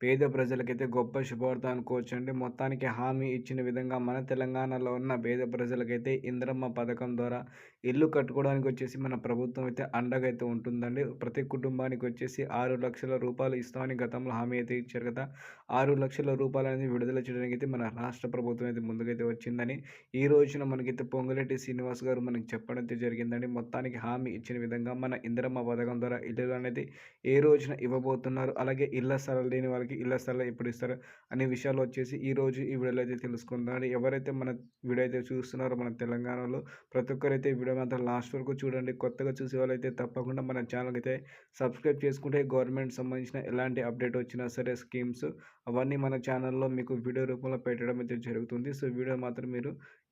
పేద ప్రజలకైతే గొప్ప శుభవార్త అనుకోవచ్చండి. మొత్తానికి హామీ ఇచ్చిన విధంగా మన తెలంగాణలో ఉన్న పేద ప్రజలకైతే ఇంద్రమ్మ పథకం ద్వారా ఇల్లు కట్టుకోవడానికి వచ్చేసి మన ప్రభుత్వం అయితే అండగా అయితే ఉంటుందండి. ప్రతి కుటుంబానికి వచ్చేసి ఆరు లక్షల రూపాయలు ఇస్తామని గతంలో హామీ అయితే ఇచ్చారు కదా. ఆరు లక్షల రూపాయలు అనేది విడుదల చేయడానికి అయితే మన రాష్ట్ర ప్రభుత్వం అయితే ముందుకైతే వచ్చిందని ఈ రోజున మనకైతే పొంగులెట్టి శ్రీనివాస్ గారు మనకి చెప్పడం అయితే జరిగిందండి. మొత్తానికి హామీ ఇచ్చిన విధంగా మన ఇంద్రమ్మ పథకం ద్వారా ఇల్లు అనేది ఏ రోజున ఇవ్వబోతున్నారు అలాగే ఇళ్ళ స్థలాలు లేని వాళ్ళకి ఇళ్ళ స్థలాలు ఎప్పుడు ఇస్తారు అనే విషయాలు వచ్చేసి ఈరోజు ఈ వీడియోలో అయితే తెలుసుకుందాం ఎవరైతే మన వీడియో అయితే చూస్తున్నారో మన తెలంగాణలో ప్రతి ఒక్కరైతే వీడియో మాత్రం లాస్ట్ వరకు చూడండి. కొత్తగా చూసే వాళ్ళైతే తప్పకుండా మన ఛానల్ అయితే సబ్స్క్రైబ్ చేసుకుంటే గవర్నమెంట్ సంబంధించిన ఎలాంటి అప్డేట్ వచ్చినా సరే స్కీమ్స్ అవన్నీ మన ఛానల్లో మీకు వీడియో రూపంలో పెట్టడం అయితే జరుగుతుంది. సో వీడియో మాత్రం మీరు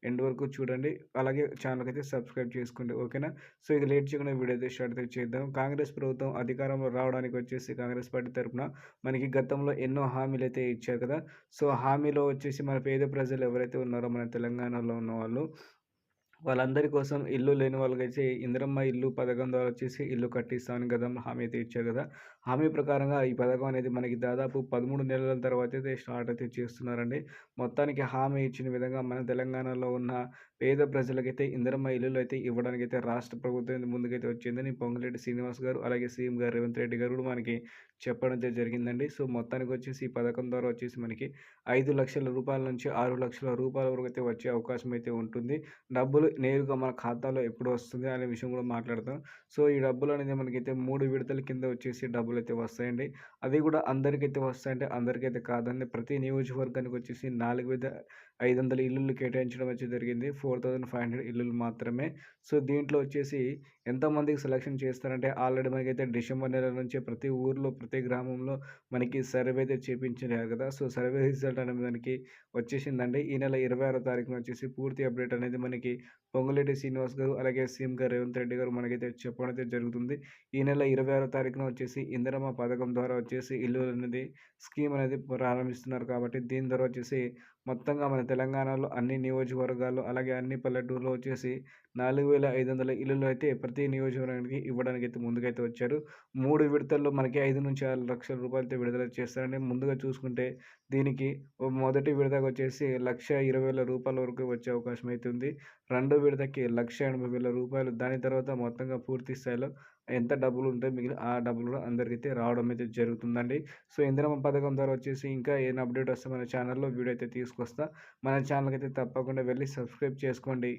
ఎండ్ వరకు చూడండి. అలాగే ఛానల్కి అయితే సబ్స్క్రైబ్ చేసుకోండి. ఓకేనా? సో ఇక లేట్ చేయకుండా వీడియో అయితే స్టార్ట్ అయితే చేద్దాం. కాంగ్రెస్ ప్రభుత్వం అధికారంలో రావడానికి వచ్చేసి కాంగ్రెస్ పార్టీ తరఫున మనకి గతంలో ఎన్నో హామీలు అయితే ఇచ్చారు కదా? సో హామీలో వచ్చేసి మన పేద ప్రజలు ఎవరైతే ఉన్నారో మన తెలంగాణలో ఉన్న వాళ్ళు వాళ్ళందరి కోసం ఇల్లు లేని వాళ్ళకైతే ఇందిరమ్మ ఇల్లు పథకం ద్వారా వచ్చేసి ఇల్లు కట్టిస్తామని గతం హామీ అయితే ఇచ్చారు కదా. హామీ ప్రకారంగా ఈ పథకం అనేది మనకి దాదాపు పదమూడు నెలల తర్వాత అయితే స్టార్ట్ అయితే చేస్తున్నారండి. మొత్తానికి హామీ ఇచ్చిన విధంగా మన తెలంగాణలో ఉన్న పేద ప్రజలకైతే ఇందిరమ్మ ఇల్లులు అయితే ఇవ్వడానికి అయితే రాష్ట్ర ప్రభుత్వం ముందుకైతే వచ్చిందని పొంగిరెడ్డి శ్రీనివాస్ గారు అలాగే సీఎం గారు రేవంత్ రెడ్డి గారు కూడా మనకి చెప్పడం అయితే జరిగిందండి. సో మొత్తానికి వచ్చేసి ఈ పథకం ద్వారా వచ్చేసి మనకి ఐదు లక్షల రూపాయల నుంచి ఆరు లక్షల రూపాయల వరకు అయితే వచ్చే అవకాశం అయితే ఉంటుంది. డబ్బులు నేరుగా మన ఖాతాలో ఎప్పుడు వస్తుంది అనే విషయం కూడా మాట్లాడతాం. సో ఈ డబ్బులు అనేది మనకైతే మూడు విడతల కింద వచ్చేసి డబ్బులు అయితే వస్తాయండి. అది కూడా అందరికైతే వస్తాయంటే అందరికైతే కాదండి. ప్రతి నియోజకవర్గానికి వచ్చేసి నాలుగు వేల ఐదు వందల ఇల్లులు కేటాయించడం వచ్చి జరిగింది. ఫోర్ థౌజండ్ ఫైవ్ హండ్రెడ్ ఇల్లులు మాత్రమే. సో దీంట్లో వచ్చేసి ఎంతమందికి సెలక్షన్ చేస్తారంటే ఆల్రెడీ మనకైతే డిసెంబర్ నెల నుంచి ప్రతి ఊర్లో ప్రతి ప్రతి గ్రామంలో మనకి సర్వే అయితే చేపించారు కదా! సో సర్వే రిజల్ట్ అనేది మనకి వచ్చేసిందండి. ఈ నెల ఇరవై ఆరో తారీఖున వచ్చేసి పూర్తి అప్డేట్ అనేది మనకి పొంగులేటి శ్రీనివాస్ గారు అలాగే సీఎం గారు రేవంత్ రెడ్డి గారు మనకైతే చెప్పడం అయితే జరుగుతుంది. ఈ నెల ఇరవై ఆరో తారీఖున వచ్చేసి ఇందిరమ్మ పథకం ద్వారా వచ్చేసి ఇల్లు అనేది స్కీమ్ అనేది ప్రారంభిస్తున్నారు కాబట్టి దీని ద్వారా వచ్చేసి మొత్తంగా మన తెలంగాణలో అన్ని నియోజకవర్గాలు అలాగే అన్ని పల్లెటూరులో వచ్చేసి నాలుగు వేల ఐదు వందల ఇళ్ళు అయితే ప్రతి నియోజకవర్గానికి ఇవ్వడానికి అయితే ముందుకైతే వచ్చారు. మూడు విడతల్లో మనకి ఐదు నుంచి ఆరు లక్షల రూపాయలతో విడుదల చేస్తారని ముందుగా చూసుకుంటే దీనికి మొదటి విడతకు వచ్చేసి లక్ష ఇరవై వేల రూపాయల వరకు వచ్చే అవకాశం అయితే ఉంది. రెండో విడతకి లక్ష ఎనభై వేల రూపాయలు. దాని తర్వాత మొత్తంగా పూర్తి స్థాయిలో ఎంత డబ్బులు ఉంటే మిగిలిన ఆ డబ్బులు కూడా అందరికైతే రావడం అయితే జరుగుతుందండి. సో ఇంద్రమ పథకం ద్వారా వచ్చేసి ఇంకా ఏం అప్డేట్ వస్తే మన ఛానల్లో వీడియో అయితే తీసుకొస్తా. మన ఛానల్కి అయితే తప్పకుండా వెళ్ళి సబ్స్క్రైబ్ చేసుకోండి.